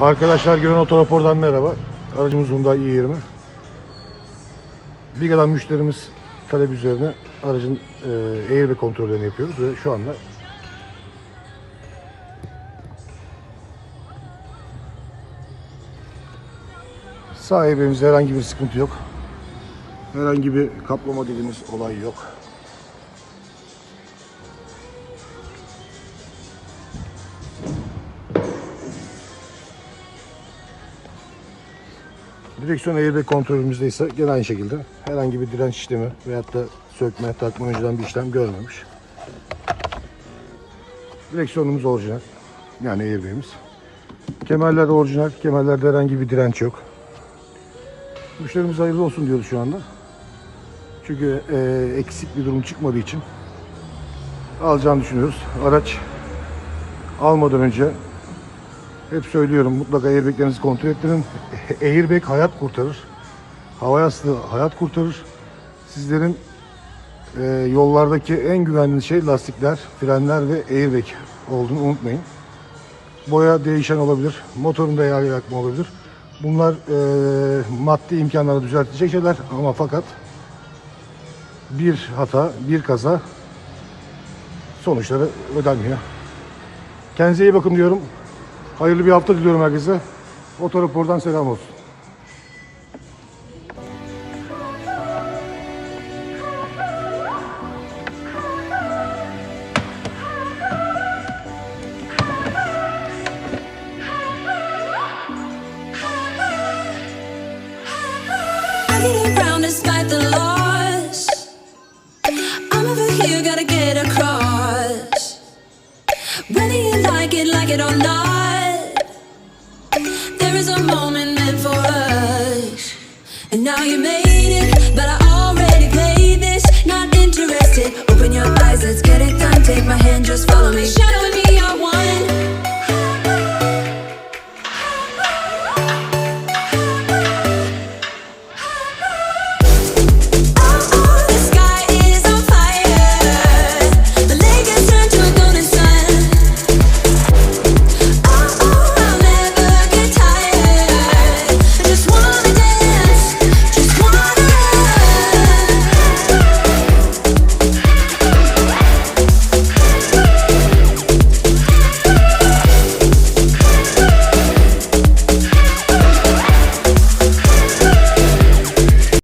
Arkadaşlar Gören Otorapor'dan merhaba. Aracımız Hyundai i20. Bir gelen müşterimiz talep üzerine aracın e, airbag kontrollerini yapıyoruz ve şu anda sağ airbag'imizde herhangi bir sıkıntı yok. Herhangi bir kaplama dediğimiz olay yok. Direksiyon airbag kontrolümüzde ise gene aynı şekilde herhangi bir direnç işlemi veyahut da sökme, takma önceden bir işlem görmemiş. Direksiyonumuz orijinal. Yani airbag'imiz. Kemerler orijinal. Kemerlerde herhangi bir direnç yok. Müşterimize hayırlı olsun diyoruz şu anda. Çünkü e, eksik bir durum çıkmadığı için alacağını düşünüyoruz. Araç almadan önce hep söylüyorum mutlaka airbaglerinizi kontrol ettirin. Airbag hayat kurtarır. Hava yastığı hayat kurtarır. Sizlerin e, yollardaki en güvenli şey lastikler, frenler ve airbag olduğunu unutmayın. Boya değişen olabilir, motorunda yağ yakma olabilir. Bunlar e, maddi imkanları düzeltecek şeyler ama fakat bir hata, bir kaza sonuçları ödenmiyor. Kendinize iyi bakın diyorum. Hayırlı bir hafta diliyorum herkese. Otorapordan selam olsun. Despite gotta get across. Whether you like it, like it or not, And now you made it.